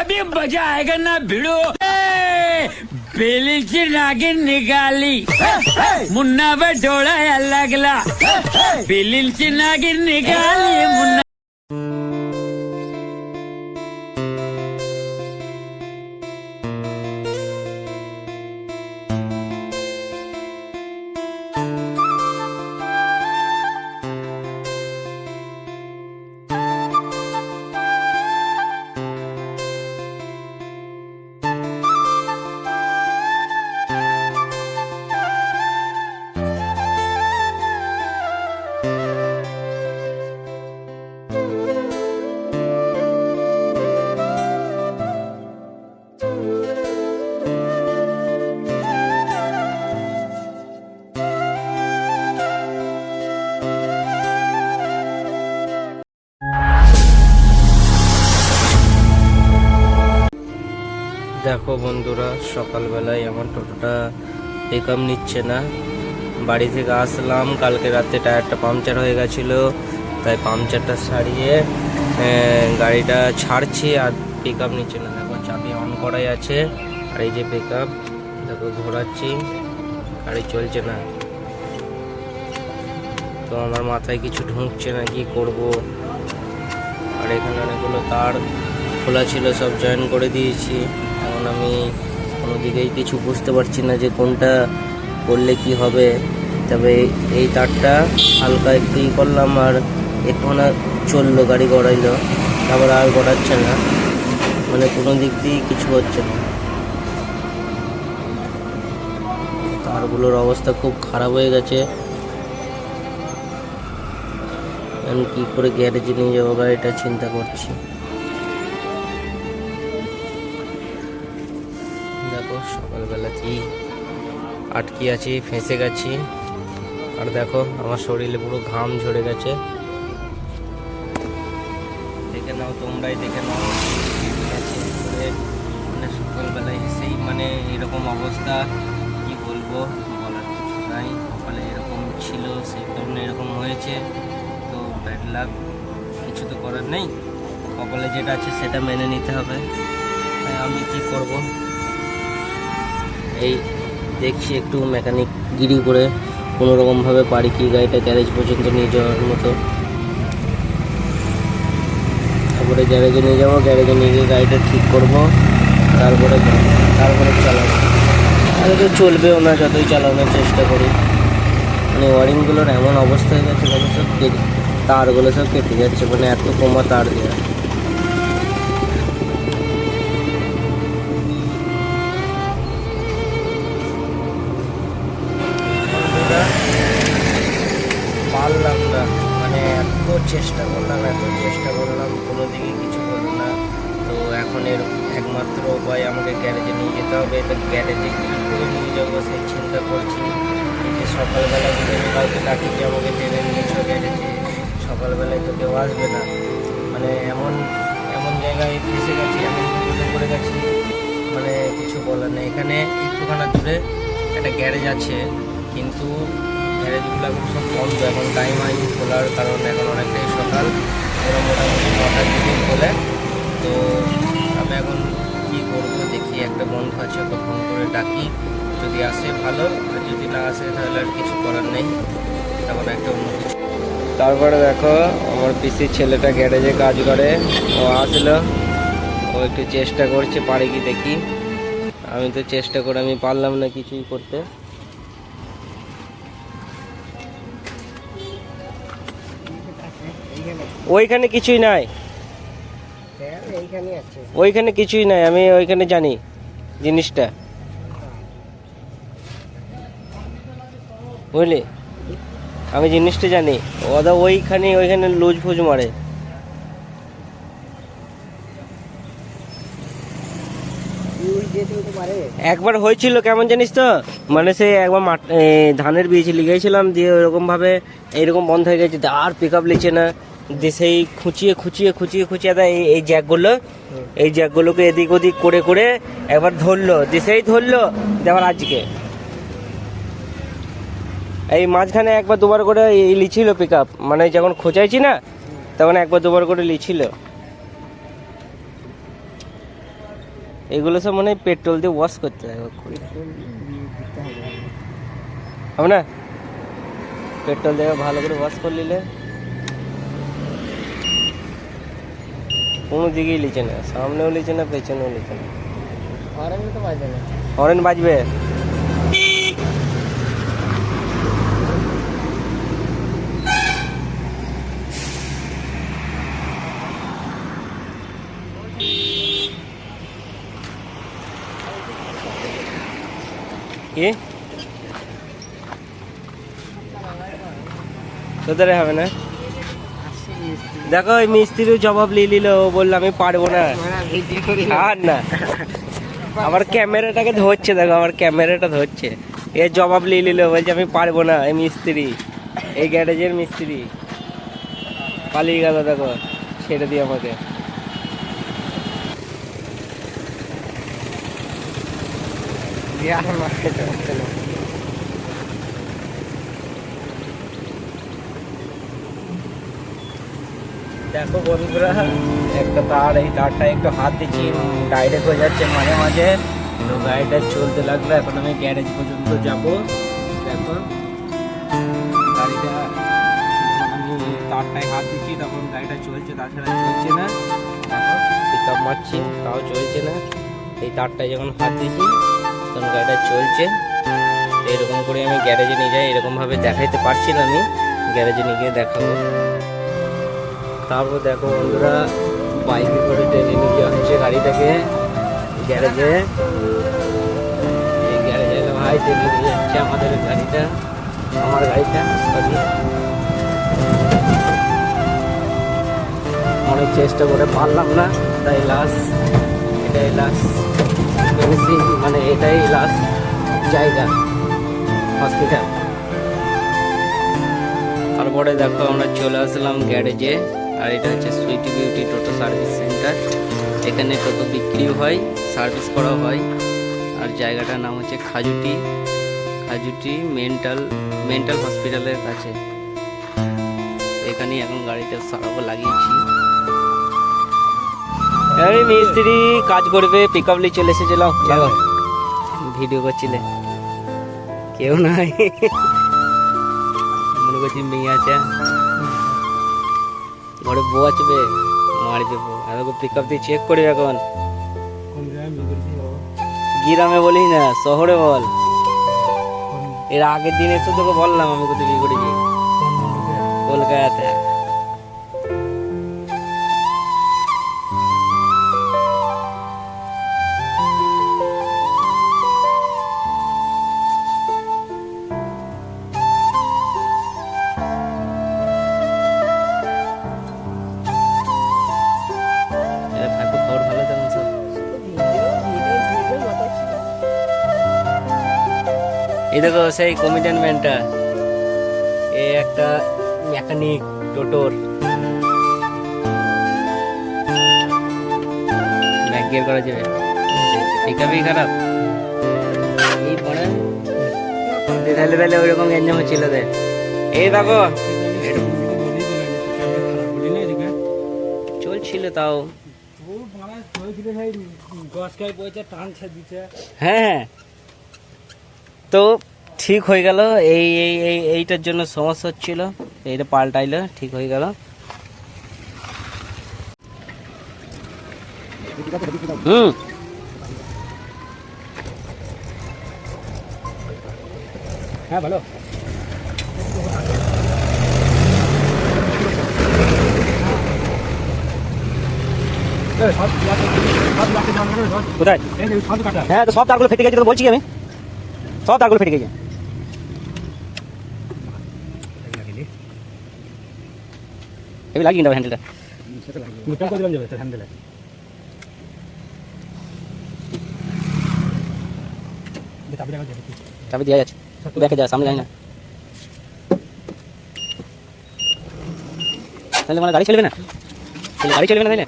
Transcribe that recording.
अभी मज़ा आएगा ना भिड़ो। बेली की नागिन निकाली मुन्ना पर डोड़ा लगला बेली की नागिन निकाली मुन्ना। দেখো বন্ধুরা, সকালবেলায় আমার টোটোটা পিকআপ নিচ্ছে না। বাড়ি থেকে আসলাম, কালকে রাতে টায়ারটা পাংচার হয়ে গেছিল, তাই পাংচারটা সারিয়ে গাড়িটা ছাড়ছি আর পিকআপ নিচ্ছে না। দেখো, চাবি অন করাই আছে, আর এই যে পিকআপ দেখো, ঘোরাচ্ছি, গাড়ি চলছে না। তো আমার মাথায় কিছু ঢুকছে না, কি করব? আর এখানে অনেকগুলো তার খোলা ছিল, সব জয়েন করে দিয়েছি। এখন আমি কোনো দিকেই কিছু বুঝতে পারছি না যে কোনটা করলে কি হবে। তবে এই তারটা হালকা একটু করলাম আর আর চলল, গাড়ি গড়াইলো। তারপর আর গড়াচ্ছে না। মানে কোনো দিক দিয়েই কিছু হচ্ছে না। তারগুলোর অবস্থা খুব খারাপ হয়ে গেছে। আমি কী করে গ্যারেজে নিয়ে যাব, গাড়িটা চিন্তা করছি। দেখো সকালবেলাতেই আটকে আছি, ফেঁসে গেছি। আর দেখো, আমার শরীরে পুরো ঘাম ঝরে গেছে। দেখে নাও তোমরাই, দেখে নাও মানে সকালবেলায় এসেই মানে এরকম অবস্থা, কি বলব? বলার কিছু নাই। সকালে এরকম ছিল, সেই কারণে এরকম হয়েছে। তো ব্যাড লাক কিছু তো করার নেই। কপালে যেটা আছে সেটা মেনে নিতে হবে। আমি কি করব? এই দেখছি একটু মেকানিক গিরি করে কোনো রকমভাবে পারি কি গাড়িটা গ্যারেজ পর্যন্ত নিয়ে যাওয়ার মতো। তারপরে গ্যারেজে নিয়ে যাব গ্যারেজে নিয়ে গিয়ে গাড়িটা ঠিক করব, তারপরে তারপরে চালাবো। আরে তো চলবেও না, যতই চালানোর চেষ্টা করি। মানে ওয়ারিংগুলোর এমন অবস্থা হয়ে গেছে তারগুলো সব কেটে যাচ্ছে মানে এত কমা তার দেওয়া। চেষ্টা করলাম, এত চেষ্টা করলাম, কোনো দিকে কিছু হলো না। তো এখন এর একমাত্র উপায় আমাকে গ্যারেজে নিয়ে যেতে হবে। তো গ্যারেজে কী করে নিয়ে যাব সেই চিন্তা করছি। যে সকালবেলা যদি আমি কাউকে ডাকি যে আমাকে টেনে নিয়েছো গ্যারেজে, সকালবেলায় তো কেউ আসবে না। মানে এমন এমন জায়গায় ফেসে গেছি এমন বিপদে পড়ে গেছি। মানে কিছু বলার নেই। এখানে একটুখানা দূরে একটা গ্যারেজ আছে, কিন্তু গ্যারেজগুলো এখন সব বন্ধ। এখন টাইম হয়নি খোলার কারণ, এখন অনেকটাই সকাল ওরা মোটামুটি নটার দিকে খোলে। তো আমি এখন কী করব দেখি, একটা বন্ধ আছে ওকে ফোন করে ডাকি। যদি আসে ভালো, আর যদি না আসে তাহলে আর কিছু করার নেই। তখন একটা অন্য কিছু। তারপরে দেখো, আমার পিসির ছেলেটা গ্যারেজে কাজ করে। ও আসলো। ও একটু চেষ্টা করছে, পারে কি দেখি। আমি তো চেষ্টা করে, আমি পারলাম না কিছুই করতে। ওইখানে কিছুই নাই। ওইখানে কিছুই নাই আমি ওইখানে জানি জিনিসটা। বুঝলি? আমি জিনিসটা জানি। ওদা ওইখানে ওইখানে লুজ ফুজ মারে। একবার হয়েছিল কেমন জানিস তো? মানে সে একবার ধানের বীজ লিগেছিলাম দিয়ে ওইরকম ভাবে এইরকম বন্ধ হয়ে গেছে আর পিক আপ না। দিয়ে সেই খুঁচিয়ে খুঁচিয়ে খুঁচিয়ে খুঁচিয়ে দেয় এই এই জ্যাকগুলো এই জ্যাকগুলোকে এদিক ওদিক করে করে একবার ধরলো। দিয়ে সেই ধরলো আবার আজকে। এই মাঝখানে একবার দুবার করে এই লিছিল পিক আপ মানে যখন খোঁচাইছি না তখন একবার দুবার করে লিছিল। এগুলো সব মানে পেট্রোল দিয়ে ওয়াশ করতে হবে। হবে না? পেট্রোল দিয়ে ভালো করে ওয়াশ করে নিলে কোনো দিকেই লিচে না সামনেও লিচে না পেছনেও লিচে না হরেন তো বাজে না হরেন বাজবে কি তোদের হবে না দেখো, ওই মিস্ত্রির জবাব নিয়ে নিল, ও বলল, আমি পারব না। আর না। আমার ক্যামেরাটাকে ধরছে, দেখো, আমার ক্যামেরাটা ধরছে। এর জবাব নিয়ে নিল, বলছে, আমি পারব না, এই মিস্ত্রি, এই গ্যারেজের মিস্ত্রি। পালিয়ে গেল, দেখো, ছেড়ে দিয়ে আমাকে। দেখো বন্ধুরা, একটা তার, এই তারটা একটু হাত দিচ্ছি ডাইরেক্ট হয়ে যাচ্ছে মাঝে মাঝে। তো গাড়িটা চলতে লাগল এখন আমি গ্যারেজ পর্যন্ত যাব। দেখো, গাড়িটা, আমি তারটায় হাত দিচ্ছি, তখন গাড়িটা চলছে, তাছাড়া চলছে না। পিক মারছি, তাও চলছে না। এই তারটায় যখন হাত দিচ্ছি, তখন গাড়িটা চলছে। এরকম করে আমি গ্যারেজে নিয়ে যাই, এরকমভাবে দেখাইতে পারছি না আমি। গ্যারেজে নিয়ে গিয়ে দেখাবো। তারপর দেখো বন্ধুরা, বাইকে করে টেনে নিয়ে যাওয়া হচ্ছে গাড়িটাকে গ্যারেজে। এই গ্যারেজে ভাই টেনে নিয়ে যাচ্ছে আমাদের গাড়িটা, আমার গাড়িটা অনেক চেষ্টা করে পারলাম না তাই লাস্ট এটাই লাস্ট মানে এটাই লাস্ট জায়গা হসপিটাল তারপরে দেখো আমরা চলে আসলাম গ্যারেজে। আর এটা হচ্ছে sweet beauty toto service centre এখানে টোটো বিক্রিও হয় সার্ভিস করা হয়। আর জায়গাটার নাম হচ্ছে খাজুটি। খাজুটি মেন্টাল মেন্টাল হসপিটালের কাছে। এখানে এখন গাড়িটা সারাবো লাগিয়েছি। এই মিস্ত্রি কাজ করবে পিক আপ নিয়ে চলে এসেছিলাম লাগো ভিডিও করছিলে। কেউ নাই। মনে করছি মেয়ে আছে। ঘরে বউ আসবে মারবে দেব। আমাকে পিক আপ দিয়ে চেক করি এখন। গ্রামে বলি না, শহরে বল। এর আগের দিনে তো তোকে বললাম আমি কোথায় বিয়ে করেছি। কলকাতা এই দেখো সেই কমিডিয়ান ম্যানটা এ একটা মেকানিক টোটোর। ব্যাগ গিয়ার করা যাবে। পিকআপই খারাপ। এই পড়ে তাহলে তাহলে ওইরকম এনজাম ছিল দে। এই দেখো। চলছিল তাও। হ্যাঁ হ্যাঁ। তো ঠিক হয়ে গেল এই এই এই এইটার জন্য সমস্যা হচ্ছিল। এইটা পাল্টাইলো ঠিক হয়ে গেল। হুম। হ্যাঁ ভালো কোথায়? হ্যাঁ তো সব তারগুলো ফেটে গেছে বলছি আমি? সব তারগুলো ফেটে গেছে। এই লাগিয়ে দাও হ্যান্ডেলটা চাবি দেওয়া যাচ্ছে। দেখে যা, সামনে যাই না তাহলে মানে গাড়ি চলবে না? তাহলে গাড়ি চলবে না তাইলে